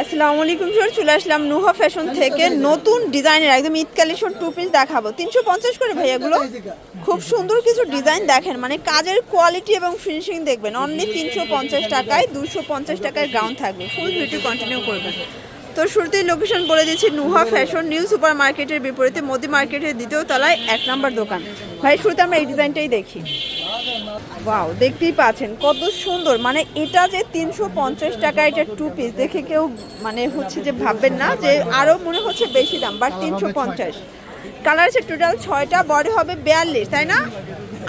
আসসালামু আলাইকুম স্যার চলে আসলাম নুহা ফ্যাশন থেকে নতুন ডিজাইনের একদম ঈদ কালেকশন টু পিস দেখাবো। তিনশো পঞ্চাশ করে ভাইয়াগুলো খুব সুন্দর কিছু ডিজাইন দেখেন। মানে কাজের কোয়ালিটি এবং ফিনিশিং দেখবেন। অনলি তিনশো পঞ্চাশ টাকায় দুশো পঞ্চাশ টাকায় গাউন থাকবে। ফুল ভিডিও কন্টিনিউ করবেন। তো শুরুতেই লোকেশন বলে দিচ্ছি নুহা ফ্যাশন নিউ সুপার মার্কেটের বিপরীতে মোদি মার্কেটের দ্বিতীয় তলায় এক নম্বর দোকান। ভাই শুরুতে আমরা এই ডিজাইনটাই দেখি। ওয়াও দেখতেই পাচ্ছেন কত সুন্দর। মানে এটা যে তিনশো পঞ্চাশ টাকা এটা টু পিস দেখে কেউ মানে হচ্ছে যে ভাববেন না যে আরও মনে হচ্ছে বেশি দাম বাট তিনশো পঞ্চাশ। কালার আছে টোটাল ছয়টা বডি হবে বিয়াল্লিশ তাই না?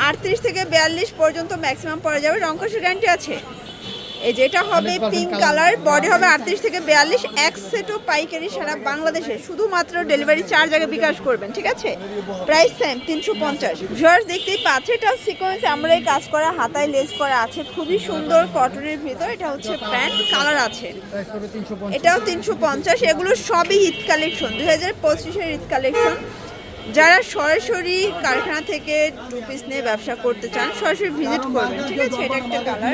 আটত্রিশ থেকে বিয়াল্লিশ পর্যন্ত ম্যাক্সিমাম পড়ে যাবে। রঙ্কসের গ্যারান্টি আছে। এই যেটা হবে পিঙ্ক কালার বডি হবে আটত্রিশ থেকে বিয়াল্লিশ এক সেটও পাইকারি সারা বাংলাদেশে। শুধুমাত্র ডেলিভারি চার্জ আগে বিকাশ করবেন ঠিক আছে? প্রাইস সেম তিনশো পঞ্চাশ। ভিউয়ার্স দেখতেই পাচ্ছে এটা সিকোয়েন্স আমরা এই কাজ করা হাতায় লেস করা আছে। খুবই সুন্দর কটনের ভিতর এটা হচ্ছে প্যান্ট কালার আছে। এটাও তিনশো পঞ্চাশ এগুলো সবই ঈদ কালেকশন দুই হাজার পঁচিশের ঈদ কালেকশন যারা সরাসরি কারখানা থেকে টু পিস নিয়ে ব্যবসা করতে চান সরাসরি ভিজিট করবেন ঠিক আছে? এটা একটা কালার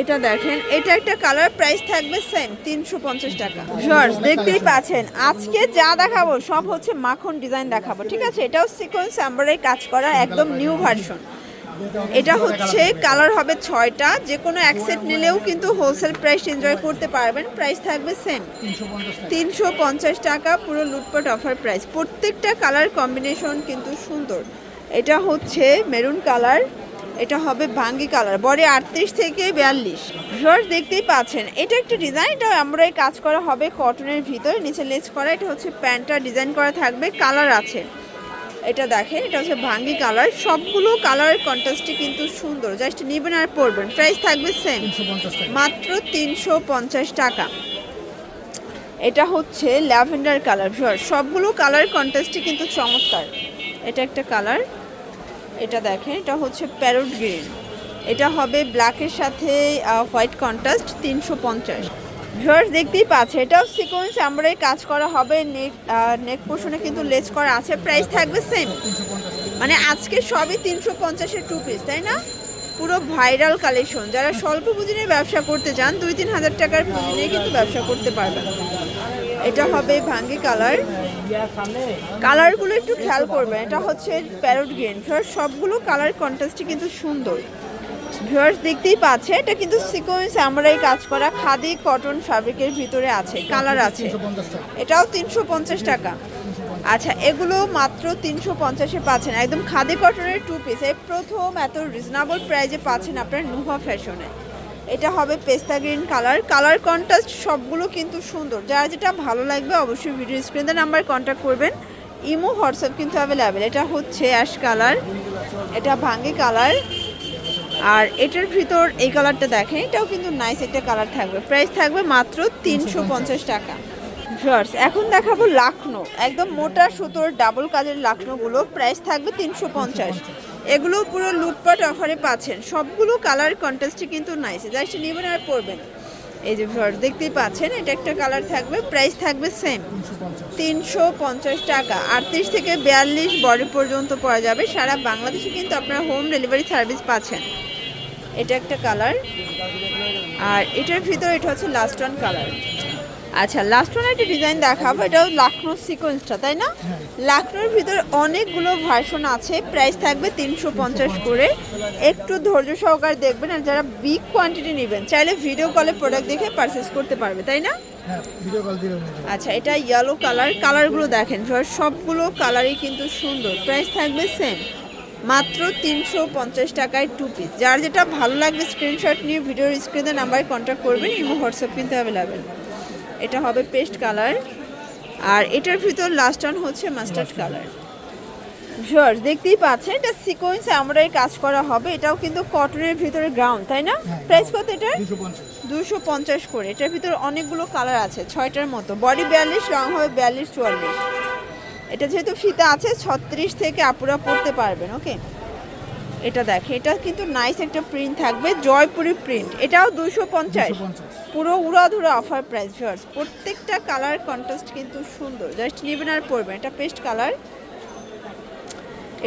এটা দেখেন, এটা একটা কালার প্রাইস থাকবে সেম তিনশো পঞ্চাশ টাকা। জর্জ দেখতেই পাচ্ছেন, আজকে যা দেখাবো সব হচ্ছে মাখন ডিজাইন দেখাবো, ঠিক আছে? এটাও সিকোয়েন্স এমব্রয়ডারি কাজ করা একদম নিউ ভার্সন এটা হচ্ছে কালার হবে ছয়টা, যে কোনো এক সেট নিলেও কিন্তু হোলসেল প্রাইস এনজয় করতে পারবেন প্রাইস থাকবে সেম তিনশো পঞ্চাশ টাকা, পুরো লুটপাট অফার প্রাইস প্রত্যেকটা কালার কম্বিনেশন কিন্তু সুন্দর। এটা হচ্ছে মেরুন কালার এটা হবে ভাঙ্গি কালার বডি আটত্রিশ থেকে বিয়াল্লিশ। জর্জ দেখতেই পাচ্ছেন এটা একটা ডিজাইন এটা আমরা এই কাজ করা হবে কটনের ভিতরে নিচে লেস করা এটা হচ্ছে প্যান্টটা ডিজাইন করা থাকবে কালার আছে। এটা দেখেন এটা হচ্ছে ভাঙ্গি কালার সবগুলো কালারের কন্ট্রাস্টই কিন্তু সুন্দর জাস্ট নেবেন আর পরবেন প্রাইস থাকবে সেম মাত্র তিনশো পঞ্চাশ টাকা। এটা হচ্ছে ল্যাভেন্ডার কালার সবগুলো কালার কন্ট্রাস্টই কিন্তু চমৎকার। এটা একটা কালার এটা দেখেন, এটা হচ্ছে প্যারোট গ্রিন। এটা হবে ব্ল্যাকের সাথে হোয়াইট কন্ট্রাস্ট তিনশো পঞ্চাশ। ভিউয়ার্স দেখতেই পাচ্ছে, এটাও সিকোয়েন্স আমরা কাজ করা হবে নেক নেক পোর্শনে কিন্তু লেস করা আছে প্রাইস থাকবে সেম মানে আজকে সবই তিনশো পঞ্চাশের টু পিস তাই না? পুরো ভাইরাল কালেকশন যারা স্বল্প পুঁজি নিয়ে ব্যবসা করতে চান দুই তিন হাজার টাকার পুঁজি নিয়ে কিন্তু ব্যবসা করতে পারবেন। এটা হবে ভাঙ্গি কালার কালারগুলো একটু খেয়াল করবেন, এটা হচ্ছে প্যারোট গ্রিন ভিউয়ার্স সবগুলো কালার কন্ট্রাস্টই কিন্তু সুন্দর। ভিউয়ার্স দেখতেই পাচ্ছে এটা কিন্তু সিকোয়েন্স আমরাই কাজ করা। খাদি কটন ফ্যাব্রিকের ভিতরে আছে কালার আছে। এটাও তিনশো পঞ্চাশ টাকা। আচ্ছা এগুলো মাত্র তিনশো পঞ্চাশে পাচ্ছেন। একদম খাদি কটনের টু পিস এই প্রথম এত রিজনেবল প্রাইজে পাচ্ছেন আপনার নুহা ফ্যাশনে এটা হবে পেস্তা গ্রিন কালার। কালার কন্ট্রাস্ট সবগুলো কিন্তু সুন্দর। যার যেটা ভালো লাগবে অবশ্যই ভিডিও স্ক্রিনে নাম্বার কন্ট্যাক্ট করবেন। ইমো, হোয়াটসঅ্যাপ কিন্তু অ্যাভেলেবেল এটা হচ্ছে অ্যাশ কালার এটা ভাঙ্গি কালার আর এটার ভিতর এই কালারটা দেখেন, এটাও কিন্তু নাইস একটা কালার থাকবে। প্রাইস থাকবে মাত্র তিনশো পঞ্চাশ টাকা। ভিউয়ার্স এখন দেখাবো লাখনো একদম মোটা সুতোর ডাবল কাজের লাখনোগুলো প্রাইস থাকবে তিনশো পঞ্চাশ। এগুলো পুরো লুটপাট অফারে পাচ্ছেন। সবগুলো কালার কন্টেস্টে কিন্তু নাইস জাস্ট নেবেন আর পরবেন। এই যে ভিউয়ার্স দেখতেই পাচ্ছেন, এটা একটা কালার থাকবে প্রাইস থাকবে সেম তিনশো পঞ্চাশ টাকা। আটত্রিশ থেকে বিয়াল্লিশ বডি পর্যন্ত পড়া যাবে। সারা বাংলাদেশে কিন্তু আপনারা হোম ডেলিভারি সার্ভিস পাচ্ছেন। এটা একটা কালার আর এটার ভিতরে এটা হচ্ছে লাস্ট ওয়ান কালার আচ্ছা লাস্ট ওয়ান একটা ডিজাইন দেখাবো এটাও লাখনোর সিকোয়েন্সটা তাই না? লাখনোর ভিতরে অনেকগুলো ভার্সন আছে প্রাইস থাকবে তিনশো পঞ্চাশ করে। একটু ধৈর্য সহকারে দেখবেন আর যারা বিগ কোয়ান্টিটি নেবেন চাইলে ভিডিও কলে প্রোডাক্ট দেখে পারচেস করতে পারবে তাই না? আচ্ছা এটা ইয়েলো কালার কালারগুলো দেখেন সবগুলো কালারই কিন্তু সুন্দর প্রাইস থাকবে সেম মাত্র তিনশো পঞ্চাশ টাকায় টু পিস যার যেটা ভালো লাগবে স্ক্রিনশট নিয়ে ভিডিওর স্ক্রিনে নাম্বারে কন্ট্যাক্ট করবেন ইমো হোয়াটসঅ্যাপ কিন্তু অ্যাভেলেবেল এটা হবে পেস্ট কালার। আর এটার ভিতর লাস্ট ওয়ান হচ্ছে মাস্টার্ড কালার ভিউয়ার্স দেখতেই পাচ্ছেন এটা সিকোয়েন্স আমরাই কাজ করা হবে। এটাও কিন্তু কটনের ভিতরে গ্রাউন্ড তাই না? প্রাইস কত এটা দুশো পঞ্চাশ। করে। এটার ভিতরে অনেকগুলো কালার আছে ছয়টার মতো। বডি বিয়াল্লিশ রং হবে বিয়াল্লিশ চুয়াল্লিশ। এটা যেহেতু ফিতা আছে ছত্রিশ থেকে আপুরা পড়তে পারবেন ওকে এটা দেখে এটা কিন্তু নাইস একটা প্রিন্ট থাকবে জয়পুরি প্রিন্ট এটাও দুশো পঞ্চাশ। পুরো উড়াধুরা অফার প্রাইস ভিউয়ার্স প্রত্যেকটা কালার কন্ট্রাস্ট কিন্তু সুন্দর। জাস্ট নেবেন আর পরবেন। এটা পেস্ট কালার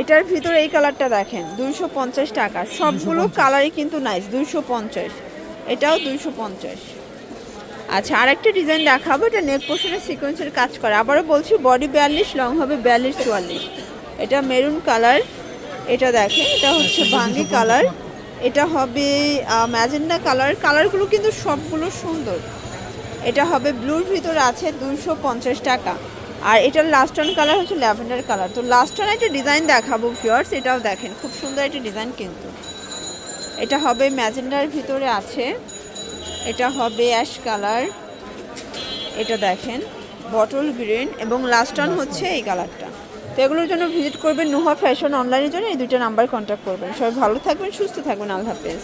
এটার ভিতরে এই কালারটা দেখেন দুইশো পঞ্চাশ টাকা। সবগুলো কালারই কিন্তু নাইস দুইশো পঞ্চাশ। এটাও দুইশো পঞ্চাশ। আচ্ছা আর একটা ডিজাইন দেখাবো। এটা নেক পোর্শনের সিকোয়েন্সের কাজ করে। আবারও বলছি বডি বিয়াল্লিশ লং হবে বিয়াল্লিশ চুয়াল্লিশ। এটা মেরুন কালার এটা দেখেন এটা হচ্ছে ভাঙ্গি কালার এটা হবে ম্যাজেন্ডা কালার। কালারগুলো কিন্তু সবগুলো সুন্দর। এটা হবে ব্লুর ভিতরে আছে দুইশো পঞ্চাশ টাকা। আর এটার লাস্ট অন কালার হচ্ছে ল্যাভেন্ডার কালার। তো লাস্ট অন একটা ডিজাইন দেখাবো ফিওর্স এটাও দেখেন খুব সুন্দর একটা ডিজাইন কিন্তু। এটা হবে ম্যাজেন্ডার ভিতরে আছে। এটা হবে অ্যাশ কালার এটা দেখেন বটল গ্রিন এবং লাস্ট অন হচ্ছে এই কালারটা তো এগুলোর জন্য ভিজিট করবেন নুহা ফ্যাশন অনলাইনের জন্য এই দুইটা নাম্বার কন্ট্যাক্ট করবেন। সবাই ভালো থাকবেন, সুস্থ থাকবেন। আল্লাহ হাফেজ।